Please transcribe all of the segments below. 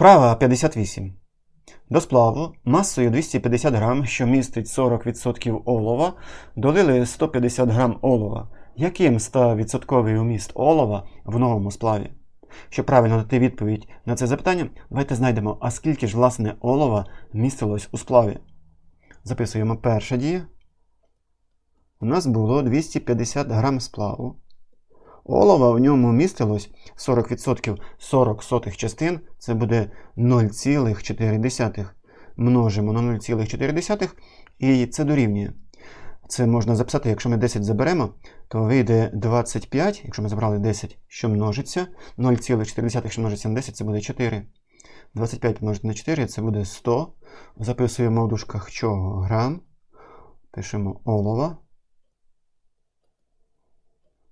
Вправа 58. До сплаву масою 250 грам, що містить 40% олова, долили 150 грам олова. Яким став відсотковий уміст олова в новому сплаві? Щоб правильно дати відповідь на це запитання, давайте знайдемо, а скільки ж власне олова містилось у сплаві. Записуємо перша дія. У нас було 250 грам сплаву. Олова в ньому містилось 40%, 40 сотих частин, це буде 0,4. Множимо на 0,4 і це дорівнює. Це можна записати, якщо ми 10 заберемо, то вийде 25, якщо ми забрали 10, що множиться. 0,4, що множиться на 10, це буде 4. 25 помножити на 4, це буде 100. Записуємо в дужках чого? Грам. Пишемо олова.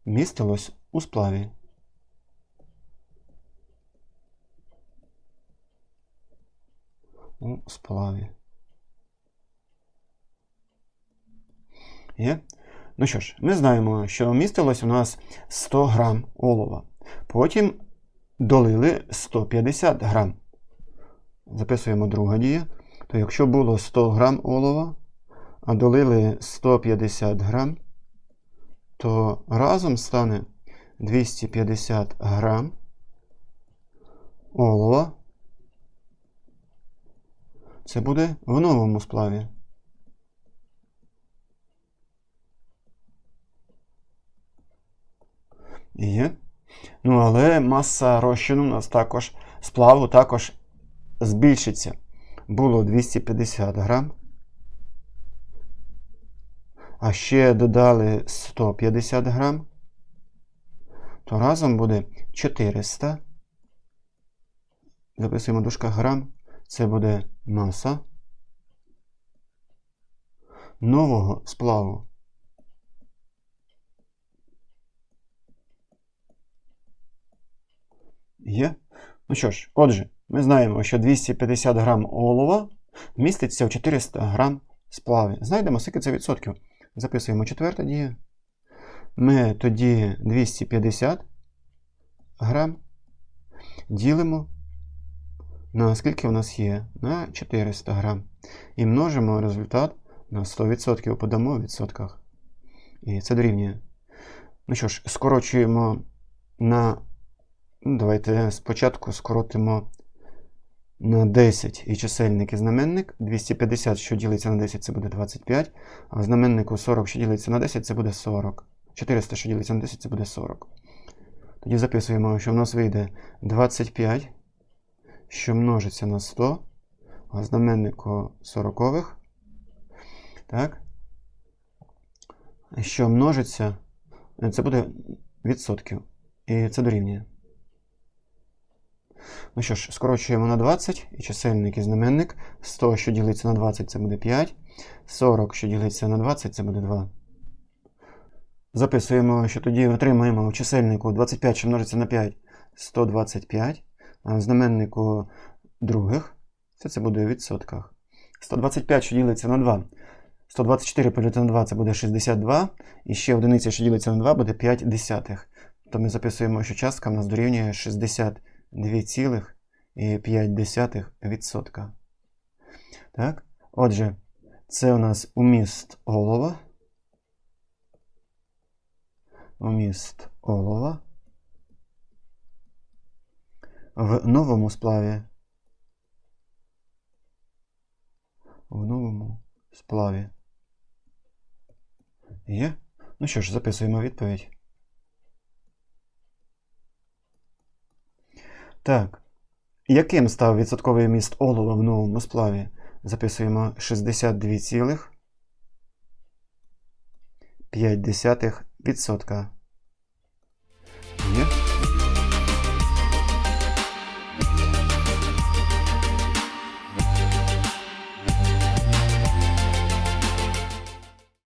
Містилось у сплаві. У сплаві. Є? Ну що ж, ми знаємо, що містилось у нас 100 грам олова. Потім долили 150 грам. Записуємо друга дія. То якщо було 100 грам олова, а долили 150 грам, то разом стане 250 грам олова. Це буде в новому сплаві. Є. Ну, але маса розчину у нас також сплаву також збільшиться. Було 250 грам. А ще додали 150 грам. То разом буде 400. Записуємо дужка грам. Це буде маса нового сплаву. Є? Ну що ж, отже, ми знаємо, що 250 грам олова міститься в 400 грам сплаві. Знайдемо, скільки це відсотків. Записуємо четверта дія. Ми тоді 250 грам ділимо на скільки у нас є? На 400 грам. І множимо результат на 100%, подамо в відсотках. І це дорівнює. Ну що ж, скорочуємо на. Ну, давайте спочатку скоротимо на 10 і чисельник і знаменник. 250, що ділиться на 10, це буде 25. А в знаменнику 40, що ділиться на 10, це буде 40. 400, що ділиться на 10, це буде 40. Тоді записуємо, що в нас вийде 25, що множиться на 100, а знаменнику 40. Так. Що множиться, це буде відсотків. І це дорівнює. Ну що ж, скорочуємо на 20 і чисельник і знаменник. 100, що ділиться на 20, це буде 5. 40, що ділиться на 20, це буде 2. Записуємо, що тоді отримаємо у чисельнику 25, що множиться на 5, 125. А в знаменнику других, це це буде у відсотках. 125, що ділиться на 2. 124 поділити на 2 це буде 62. І ще одиниця, що ділиться на 2, буде 5 десятих. То ми записуємо, що частка в нас дорівнює 62,5%. Так? Отже, це у нас уміст олова вміст олова в новому сплаві. В новому сплаві. Є? Ну що ж, записуємо відповідь. Так. Яким став відсотковий міст олова в новому сплаві? Записуємо 62. 0,5%.